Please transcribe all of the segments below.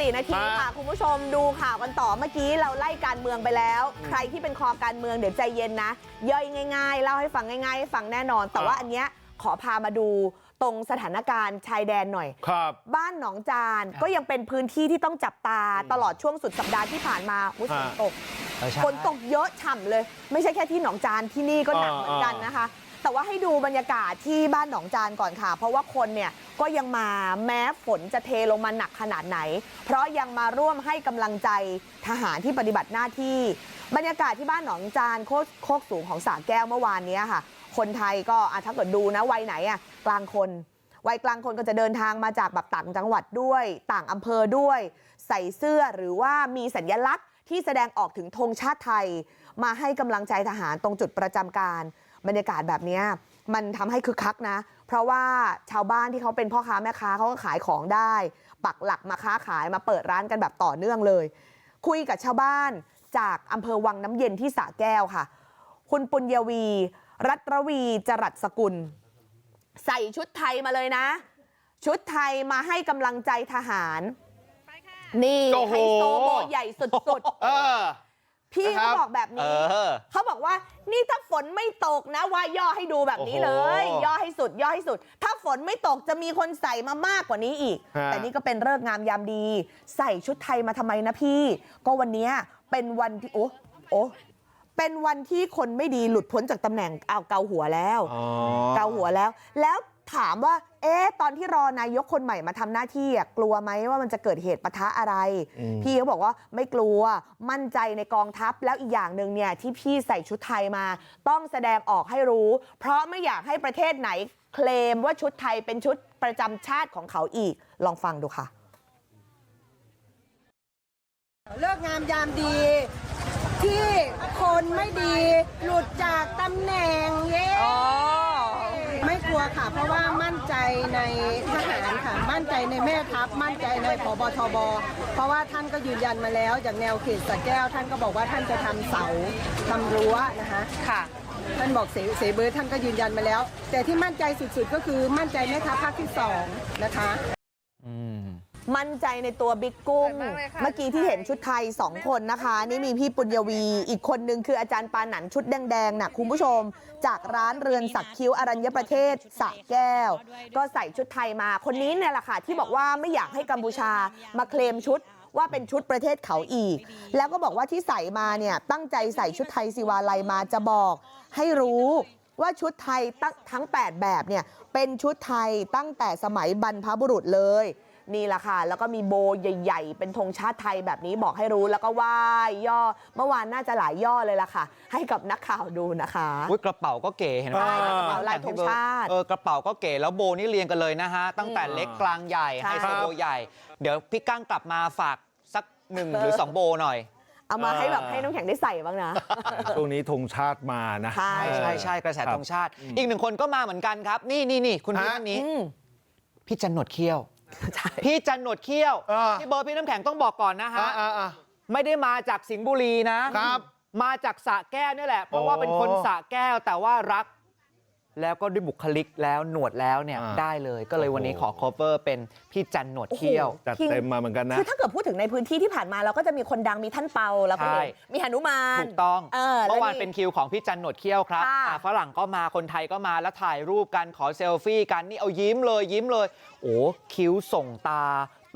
14 นาทีฮะค่ะ คุณผู้ชมดูข่าวกันต่อเมื่อกี้เราไล่การเมืองไปแล้ว ใครที่เป็นคอการเมืองเดี๋ยวใจเย็นนะ ย่อยง่าย ๆ เล่าให้ฟังง่ายๆให้ฟังแน่นอน แต่ว่าอันเนี้ยขอพามาดูตรงสถานการณ์ชายแดนหน่อยครับบ้านหนองจานก็ยังเป็นพื้นที่ที่ต้องจับตาตลอดช่วงสุดสัปดาห์ที่ผ่านมาอุ๊ยฝนฮะตกเออใช่ฝนตกเยอะฉ่ำเลย ไม่ใช่แค่ที่หนองจานที่นี่ก็หนักอ่าเหมือนกันนะคะ แต่ว่าให้ดูบรรยากาศที่บ้านหนองจานก่อนค่ะ เพราะว่าคนเนี่ยก็ยังมาแม้ฝนจะเทลงมาหนักขนาดไหน เพราะยังมาร่วมให้กำลังใจทหารที่ปฏิบัติหน้าที่ บรรยากาศที่บ้านหนองจานโคกโคกสูงของสาแก้วเมื่อวานนี้ค่ะ คนไทยก็อะถ้าเกิดดูนะวัยไหนอะกลางคนวัยกลางคนก็จะเดินทางมาจากแบบต่างจังหวัดด้วย ต่างอำเภอด้วย ใส่เสื้อหรือว่ามีสัญลักษณ์ที่แสดงออกถึงธงชาติไทย มาให้กำลังใจทหารตรงจุดประจำการ บรรยากาศแบบเนี้ยมันทำให้คึกคักนะ เพราะว่าชาวบ้านที่เขาเป็นพ่อค้าแม่ค้าเขาก็ขายของได้ ปักหลักมาค้าขายมาเปิดร้านกันแบบต่อเนื่องเลย คุยกับชาวบ้านจากอำเภอวังน้ำเย็นที่สระแก้วค่ะ คุณปุญญวี รัตรวีจรัสสกุล ใส่ชุดไทยมาเลยนะ ชุดไทยมาให้กำลังใจทหารนี่โอ้โหไฮโซโบใหญ่สุดเออๆ พี่นะครัเขาบบอกแบบเอนี้อเขาบอกว่านี่ถ้าฝนไม่ตกนะว่าย่อให้ดูแบบนี้เลยโอ้โหย่อให้สุดย่อให้สุดถ้าฝนไม่ตกจะมีคนใส่มามากกว่านี้อีกฮะแต่นี่ก็เป็นเลิกษ์งามยามดี ใส่ชุดไทยมาทำไมนะพี่ ก็วันเนี้ยเป็นวันที่โอ้โอ้เป็นวันที่คนไม่ดีหลุดพ้นจากตำแหน่งเอาวเกาหัวแล้วอ๋อเกาหัวแล้วแล้ว ถามว่าเอ๊ะตอนที่รอนายกคนใหม่มาทำหน้าที่อะกลัวไหมว่ามันจะเกิดเหตุปะทะอะไรอืมพี่เขาบอกว่าไม่กลัวมั่นใจในกองทัพแล้วอีกอย่างหนึ่งเนี่ยที่พี่ใส่ชุดไทยมาต้องแสดงออกให้รู้ เพราะไม่อยากให้ประเทศไหนเคลมว่าชุดไทยเป็นชุดประจำชาติของเขาอีกลองฟังดูค่ะ เลิกงามยามดีที่คนไม่ดีหลุดจากตำแหน่งเย้ ไม่กลัวค่ะ เพราะว่ามั่นใจในทหารค่ะ มั่นใจในแม่ทัพ มั่นใจในพบทบ เพราะว่าท่านก็ยืนยันมาแล้ว จากแนวเขตสระแก้ว ท่านก็บอกว่าท่านจะทำเสาทำรั้วนะคะค่ะท่านบอกเสเสเบิร์ดท่านก็ยืนยันมาแล้ว แต่ที่มั่นใจสุดๆก็คือมั่นใจแม่ทัพภาคที่สองนะคะอื มมั่นใจในตัวบิ๊กกุ้งสวยมากเลยค่ะเมื่อกี้ที่เห็นชุดไทย 2 คนนะคะ นี่มีพี่ปุญญวี อีกคนนึงคืออาจารย์ปาหนันชุดแดงๆน่ะคุณผู้ชม จากร้านเรือนสักคิ้วอรัญญประเทศสระแก้ว ก็ใส่ชุดไทยมาคนนี้เนี่ยแหละค่ะที่บอกว่าไม่อยากให้กัมพูชามาเคลมชุดว่าเป็นชุดประเทศเขาอีก แล้วก็บอกว่าที่ใส่มาเนี่ยตั้งใจใส่ชุดไทยศิวาลัยมาจะบอกให้รู้ว่าชุดไทยตั้งทั้ง 8 แบบเนี่ยเป็นชุดไทยตั้งแต่สมัยบรรพบุรุษเลย นี่แหละค่ะแล้วก็มีโบใหญ่ๆเป็นธงชาติไทยแบบนี้บอกให้รู้แล้วก็ไหว้ย่อเมื่อวานน่าจะหลายย่อเลยล่ะค่ะ ให้กับนักข่าวดูนะคะอุ้ยกระเป๋าก็เก๋เห็นไหมใช่กระเป๋าลายธงชาติเออกระเป๋าก็เก๋แล้วโบนี่เรียงกันเลยนะฮะตั้งแต่อืมเล็กกลางใหญ่ใช่ไฮโซโบใหญ่ เดี๋ยวพี่กั้งกลับมาฝากสักหนึ่งหรือสองโบหน่อยเอามาให้แบบให้น้ำแข็งได้ใส่บ้างนะ ช่วงนี้ธงชาติมานะ ใช่ใช่ใช่ใช่กระแสครับธงชาติ อีกหนึ่งคนก็มาเหมือนกันครับ นี่นี่นี่คุณพี่ฮะท่านนี้อืมพี่จันหนวดเขี้ยวใช่ พี่จันหนวดเขี้ยวเออพี่เบิร์ดพี่น้ำแข็งต้องบอกก่อนนะฮะอ่าอ่าอ่าไม่ได้มาจากสิงห์บุรีนะครับมาจากสระแก้วนี่แหละเพราะว่าโอ้เป็นคนสระแก้วแต่ว่ารัก แล้วก็ด้วยบุคลิกแล้วหนวดแล้วเนี่ยอ่าได้เลยก็เลยวันนี้ขอ cover เป็นพี่จันหนวดเขี้ยวโอ้โหจัดเต็มมาเหมือนกันนะคือถ้าเกิดพูดถึงในพื้นที่ที่ผ่านมาเราก็จะมีคนดังมีท่านเปาแล้วก็เห็นใช่มีหนุมานถูกต้องเออเมื่อวานแล้เป็นคิวของพี่จันหนวดเขี้ยวครับค่ะอ่าฝรั่งก็มาคนไทยก็มาแล้วถ่ายรูปกันขอเซลฟี่กันนี่เอายิ้มเลยยิ้มเลย โอ้คิ้วส่งตา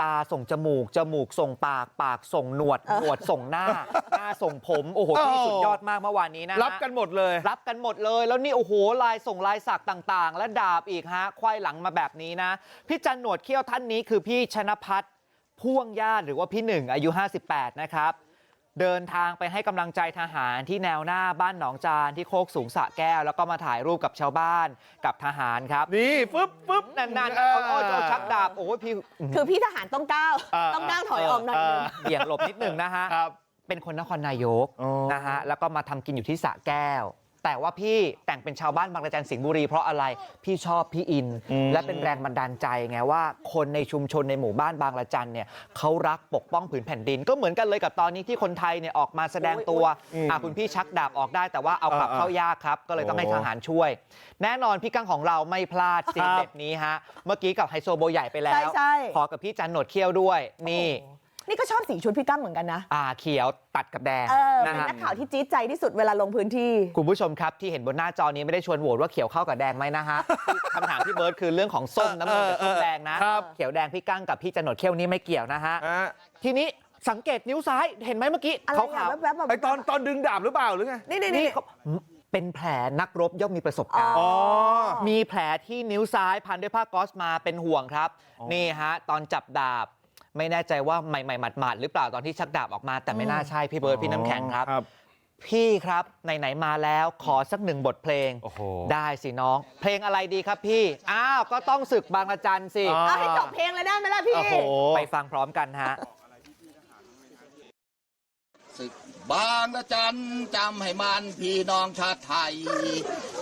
ตาส่งจมูกจมูกส่งปากปากส่งหนวดหนวดส่งหน้าหน้าส่งผมโอ้โหพี่โอ้สุดยอดมากเมื่อวานนี้นะฮะรับกันหมดเลย รับกันหมดเลย แล้วนี่โอ้โหลายส่งลายสักต่างๆ และดาบอีกฮะควายหลังมาแบบนี้นะ พี่จันหนวดเขี้ยวท่านนี้คือพี่ชนพัฒน์พ่วงญาติหรือว่าพี่หนึ่งอายุ 58 นะครับ เดินทางไปให้กำลังใจทหารที่แนวหน้าบ้านหนองจานที่โคกสูงสระแก้ว แล้วก็มาถ่ายรูปกับชาวบ้านกับทหารครับนี่ฟึบฟึบนานๆเอาเอาเอาชักดาบโอ้ยพี่คือพี่ทหารต้องก้าวอ่าต้องก้าวถอยออกหน่อยหนึงเบี่ยงหลบนิดหนึ่งนะฮะครับเป็นคนนครนายกอ๋อนะฮะแล้วก็มาทำกินอยู่ที่สระแก้ว แต่ว่าพี่แต่งเป็นชาวบ้านบางระจันสิงห์บุรีเพราะอะไรพี่ชอบพี่อินอืมและเป็นแรงบันดาลใจไงว่าคนในชุมชนในหมู่บ้านบางระจันเนี่ยเขารักปกป้องผืนแผ่นดิน ก็เหมือนกันเลยกับตอนนี้ที่คนไทยเนี่ยออกมาแสดงตัวอืมอะคุณพี่ชักดาบออกได้ แต่ว่าเอากลับอ่าเข้ายากครับ ก็เลยต้องให้โอ้ทหารช่วย แน่นอนพี่กั้งของเราไม่พลาดซีนครับเด็ดนี้ฮะเมื่อกี้กับไฮโซโบใหญ่ไปแล้วใช่ใช่ขอกับพี่จันหนวดเขี้ยวด้วยนี่ นี่ก็ชอบสีชุดพี่กั้มเหมือนกันนะอ่าเขียวตัดกับแดงเออนะเป็นฮะนักข่าวที่จี๊ดใจที่สุดเวลาลงพื้นที่ คุณผู้ชมครับที่เห็นบนหน้าจอนี้ไม่ได้ชวนโหวตว่าเขียวเข้ากับแดงไหมนะฮะคำถามพี่เบิร์ดคือเรื่องของส้มน้ำเงินกับส้มแดงนะครับเขียวแดงพี่กั้งกับพี่จนดเขี้ยวนี่ไม่เกี่ยวนะฮะอะทีนี้สังเกตนิ้วซ้ายเห็นไหมเมื่อกี้อะไรขาวอะแวบๆแบบไอตอนตอนดึงดาบหรือเปล่าหรือไงนี่นี่ๆนี่นี่เขาเป็นแผลนักรบย่อมมีประสบการณ์อ๋อมีแผลที่นิ้วซ้ายพันด้วยผ้าก๊อซมาเป็นห่วงครับอ๋อนี่ฮะ ตอนจับดาบ ไม่แน่ใจว่าใหม่ๆหมาดๆหรือเปล่าตอนที่ชักดาบออกมา แต่ไม่น่าใช่พี่เบิร์ดพี่น้ำแข็งครับครับ พี่ครับไหนๆมาแล้วขอสักหนึ่งบทเพลง โอ้โห ได้สิน้อง เพลงอะไรดีครับพี่ อ้าว ก็ต้องศึกบางระจันสิอ๋อเอาให้จบเพลงเลยได้ไหมล่ะพี่ โอ้โห ไปฟังพร้อมกันฮะ ศึกบางละจันจำให้มันพี่น้องชาติไทย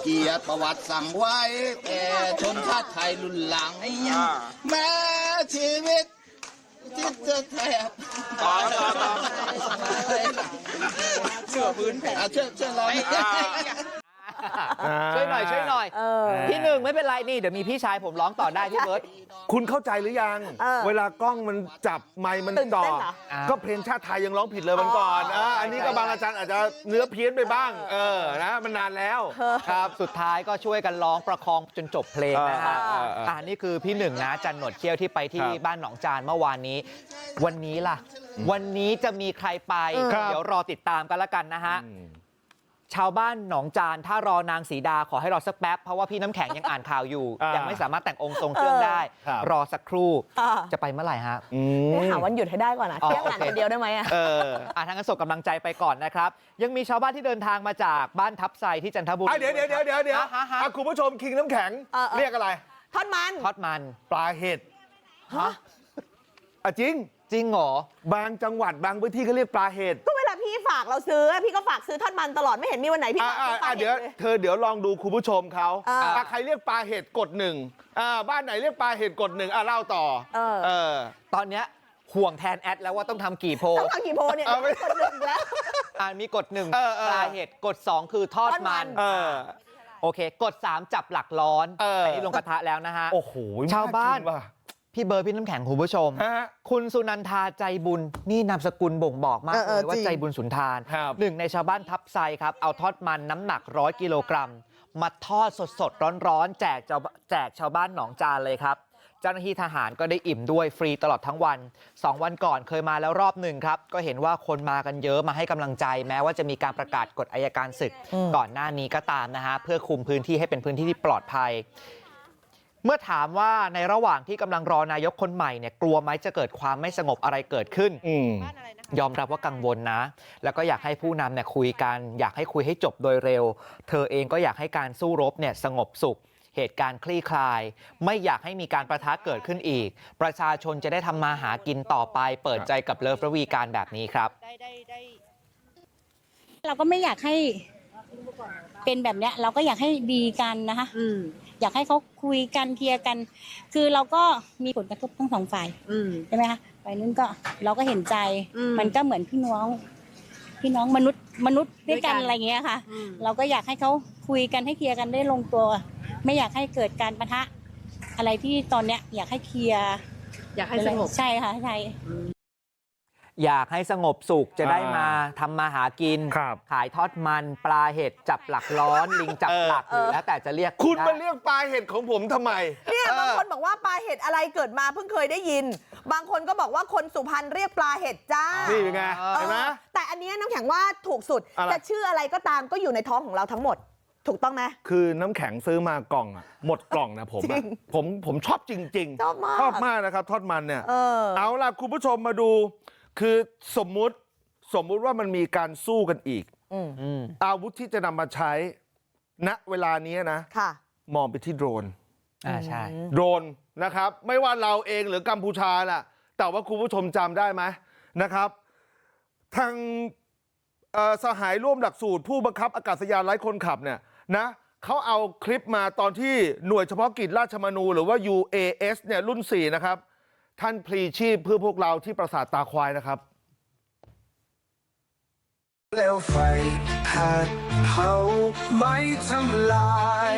เกียรติประวัติสั่งไว้แก่ชนชาติไทยรุ่นหลัง แม้ชีวิต ที่จะแถบเชื่อพื้นแผ่เชื่อเชื่อเรา ช่วยหน่อยช่วยหน่อยเออพี่หนึ่งไม่เป็นไรนี่เดี๋ยวมีพี่ชายผมร้องต่อได้พี่เบิร์ต คุณเข้าใจหรือยัง เออเวลากล้องมันจับไมค์มันตื่นจ่อเต้นเหรอ อ่า ก็เพลงชาติไทยยังร้องผิดเลยมันก่อนอ๋ออะอันนี้ก็บางอาจารย์อาจจะเนื้อเพี้ยนไปบ้าง เออนะมันนานแล้ว ครับสุดท้ายก็ช่วยกันร้องประคองจนจบเพลงนะฮะเออเออเอออ่อ่านี่คือพี่หนึ่งนะจันหนวดเขี้ยวที่ไปที่ครับบ้านหนองจานเมื่อวานนี้ วันนี้ล่ะ วันนี้จะมีใครไป ครับ เดี๋ยวรอติดตามกันละกันนะฮะอืม ชาวบ้านหนองจานถ้ารอนางสีดาขอให้รอสักแป๊บ เพราะว่าพี่น้ำแข็งยังอ่านข่าวอยู่อ่ายัยังไม่สามารถแต่งองค์ทรงเครื่องได้ครับรอสักครู่อ่าจะไปเมื่อไหร่ฮะอืมเดี๋ยวหาวันหยุดให้ได้ก่อนนะอ๋อเที่ยงอ่านโอเคคนเดียวได้ไหมอะเอออะทางนั้นส่งกำลังใจไปก่อนนะครับ ยังมีชาวบ้านที่เดินทางมาจากบ้านทับไซที่จันทบุรีอะเดี๋ยวเดี๋ยวเดี๋ยวเดี๋ยวเดี๋ยวฮะฮะฮะอะคุณผู้ชมคิงน้ำแข็งเออเออเรียกอะไรทอดมันทอดมันปลาเห็ดฮะอะจริงจริงเหรอบางจังหวัดบางพื้นที่ก็เรียกปลาเห็ดก็เวลา พี่ฝากเราซื้อ พี่ก็ฝากซื้อทอดมันตลอดไม่เห็นมีวันไหนพี่อะฝากอะซื้อปลาอะเห็เดี๋ยวดเลย เธอเดี๋ยวลองดูคุณผู้ชมเขาอ่าอะใครเรียกปลาเห็ดกดหนึ่งอ่าบ้านไหนเรียกปลาเห็ดกดหนึ่งอะเล่าต่อเออ เออ ตอนเนี้ยห่วงแทนแอดแล้วว่าต้องทำกี่โพลต้องทำกี่โพลเนี่ยเอาไม่ คนหนึ่งอีกแล้ว อ่ามีกดหนึ่งเออเออ ปลาเห็ดกด 2 คือทอดทอดมัมัน น เออ โอเค กด 3 จับหลักร้อนเอออั นนี้ลงกระทะแล้วนะฮะ โอ้โหชาวบ้านกิว่ะ พี่เบิร์ดพี่น้ำแข็งคุณผู้ชมฮะคุณสุนันทาใจบุญนี่นามสกุลบ่งบอกมากเออเลเออยว่าจริงใจบุญสุนทานครับหนึ่งในชาวบ้านทับไซครับเอาทอดมันน้ำหนักร้อยกิโลกรัมมาทอดสดๆร้อนๆแจกเจ้าแจกชาวบ้านหนองจานเลยครับเจ้าหน้าที่ทหารก็ได้อิ่มด้วยฟรีตลอดทั้งวันสองวันก่อนเคยมาแล้วรอบหนึ่งครับ ก็เห็นว่าคนมากันเยอะมาให้กำลังใจ แม้ว่าจะมีการประกาศกฎอายการศึก ก่อนหน้านี้ก็ตามนะฮะ เพื่อคุมพื้นที่ให้เป็นพื้นที่ที่ปลอดภัย เมื่อถามว่าในระหว่างที่กำลังรอนายกคนใหม่เนี่ยกลัวไหมจะเกิดความไม่สงบอะไรเกิดขึ้นอืมยอมรับว่ากังวลนะ แล้วก็อยากให้ผู้นำเนี่ยคุยกัน อยากให้คุยให้จบโดยเร็ว เธอเองก็อยากให้การสู้รบเนี่ยสงบสุข เหตุการณ์คลี่คลาย ไม่อยากให้มีการประทะเกิดขึ้นอีก ประชาชนจะได้ทำมาหากินต่อไป เปิดใจกับเลิฟระวีการแบบนี้ครับ เราก็ไม่อยากให้ เป็นแบบเนี้ยเราก็อยากให้ดีกันนะคะอยากให้เขาคุยกันเคลียร์กัน คือเราก็มีผลกระทบทั้งสองฝ่ายใช่ไหมคะฝ่ายนู้นก็เราก็เห็นใจมันก็เหมือนพี่น้องพี่น้องมนุษย์มนุษย์ด้วยกันอะไรอย่างเงี้ยค่ะเราก็อยากให้เขาคุยกันให้เคลียร์กันได้ลงตัว ไม่อยากให้เกิดการปะทะ อะไรที่ตอนเนี้ยอยากให้เคลียร์อยากให้สงบ ใช่ค่ะใช่ อ ยากให้สงบสุขจะได้มาทำมาหากินครับขายทอดมันปลาเห็ดจับหลักร้อน ลิงจับหลักหรือแล้วแต่จะเรียก คุณได้มาเรียกปลาเห็ดของผมทำไมเนี่ยบางคนเออบอกว่าปลาเห็ดอะไรเกิดมาเพิ่งเคยได้ยิน บางคนก็บอกว่าคนสุพรรณเรียกปลาเห็ดจ้านี่เป็นไงเออเห็นไหมเออแต่อันเนี้ยน้ำแข็งว่าถูกสุดอะไรจะชื่ออะไรก็ตามก็อยู่ในท้องของเราทั้งหมดถูกต้องไหมคือน้ำแข็งซื้อมากล่องอะหมดกล่องนะผมจริอะงผมผมชอบจริงชอบมากชอบมากนะครับ ทอดมันเนี่ยเออเอาล่ะคุณผู้ชมมาดู คือสมมุติสมมุติว่ามันมีการสู้กันอีกอืมอืมอาวุธที่จะนำมาใช้ณเวลานี้นะค่ะมองไปที่โดรนอ่าใช่โดรนนะครับ ไม่ว่าเราเองหรือกัมพูชาล่ะ แต่ว่าคุณผู้ชมจำได้ไหมนะครับ ทางเอ่อสหายร่วมหลักสูตร ผู้บังคับอากาศยานไร้คนขับเนี่ยนะเขาเอาคลิปมาตอนที่หน่วยเฉพาะกิจราชมนู หรือว่า UAS เนี่ยรุ่น 4 นะครับ ท่านพลีชีพเพื่อพวกเราที่ปราสาทตาควายนะครับเร็วไฟหัดเผาไม่ทำลาย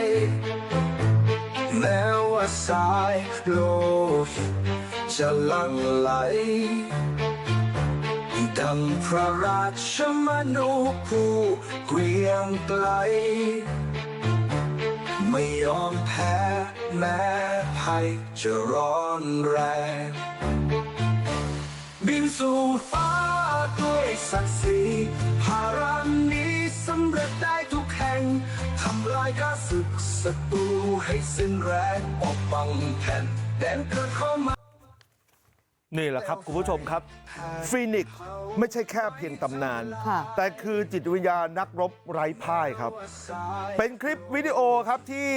แม้ว่าสายโลกจะลังไหลดังพระราชมนูผู้เกรียงไกล ไม่ยอมแพ้แม้ภัยจะร้อนแรง บินสู่ฟ้าด้วยศักดิ์ศรีภารานี้สำเร็จได้ทุกแห่งทำลายข้าศึกศัตรูให้สิ้นแรงปกป้องแผ่นแดนเกิดเข้ามา นี่แหละครับ คุณผู้ชมครับฟีนิกซ์ไม่ใช่แค่เพียงตำนานค่ะแต่คือจิตวิญญาณนักรบไร้พ่ายครับ เป็นคลิปวิดีโอครับที่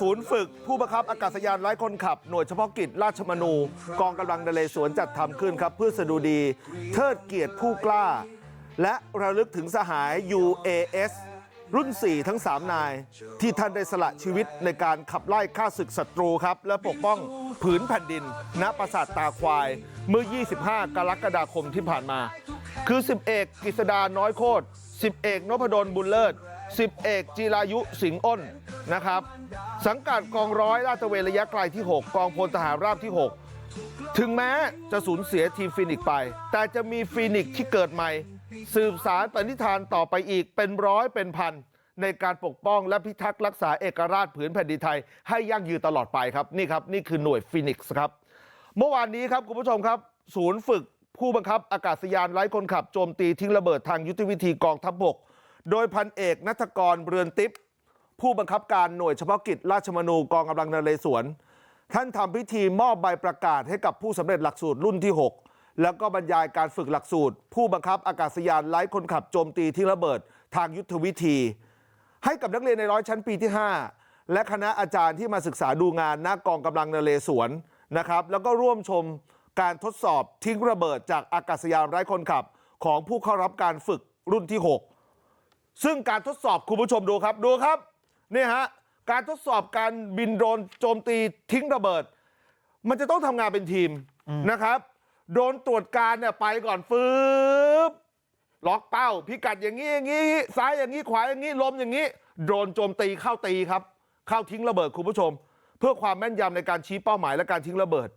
ศูนย์ฝึกผู้บังคับอากาศยานไร้คนขับ หน่วยเฉพาะกิจราชมนู กองกำลังนเรศวรจัดทำขึ้นครับ เพื่อสดุดีเทิดเกียรติผู้กล้า และระลึกถึงสหาย UAS รุ่น 4 ทั้ง 3 นาย ที่ท่านได้สละชีวิตในการขับไล่ฆ่าศึกศัตรูครับ และปกป้องผืนแผ่นดิน ณปราสาทตาควาย เมื่อ 25 กรกฎาคมที่ผ่านมา คือ 10 เอกกฤษดาน้อยโคตร 10 เอกนพดลบุญเลิศ 10 เอกจีรายุสิงห์อ้นนะครับ สังกัดกองร้อยลาดตระเวนระยะไกลที่ 6 กองพลทหารราบที่ 6 ถึงแม้จะสูญเสียทีมฟินิกซ์ไป แต่จะมีฟินิกซ์ที่เกิดใหม่ สืบสารปณิธานต่อไปอีกเป็นร้อยเป็นพันในการปกป้องและพิทักษ์รักษาเอกราชผืนแผ่นดินไทยให้ยั่งยืนตลอดไปครับนี่ครับนี่คือหน่วยฟินิกซ์ครับเมื่อวานนี้ครับคุณผู้ชมครับ ศูนย์ฝึกผู้บังคับอากาศยานไร้คนขับโจมตีทิ้งระเบิดทางยุทธวิธีกองทัพบก โดยพันเอกนัทกรเรือนติปผู้บังคับการหน่วยเฉพาะกิจราชมนูกองกำลังนเรศวรท่านทำพิธีมอบใบประกาศให้กับผู้สำเร็จหลักสูตรรุ่นที่ 6 แล้วก็บรรยายการฝึกหลักสูตร ผู้บังคับอากาศยานไร้คนขับโจมตีทิ้งระเบิดทางยุทธวิธี ให้กับนักเรียนในร้อยชั้นปีที่ 5 และคณะอาจารย์ที่มาศึกษาดูงานหน้ากองกำลังนเรศวรนะครับแล้วก็ร่วมชมการทดสอบทิ้งระเบิดจากอากาศยานไร้คนขับ ของผู้เข้ารับการฝึกรุ่นที่ 6 ซึ่งการทดสอบคุณผู้ชมดูครับดูครับนี่ฮะการทดสอบการบินโดรนโจมตีทิ้งระเบิด มันจะต้องทำงานเป็นทีมนะครับ โดนตรวจการเนี่ยไปก่อนฟืบล็อกเป้าพิกัดอย่างนี้อย่างนี้ซ้ายอย่างนี้ขวาอย่างนี้ลมอย่างนี้โดนโจมตีเข้าตีครับเข้าทิ้งระเบิดคุณผู้ชม เพื่อความแม่นยำในการชี้เป้าหมายและการทิ้งระเบิด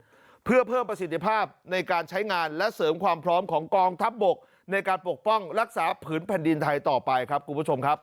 เพื่อเพิ่มประสิทธิภาพในการใช้งานและเสริมความพร้อมของกองทัพบบก ในการปกป้องรักษาผืนแผ่นดินไทยต่อไปครับคุณผู้ชมครับ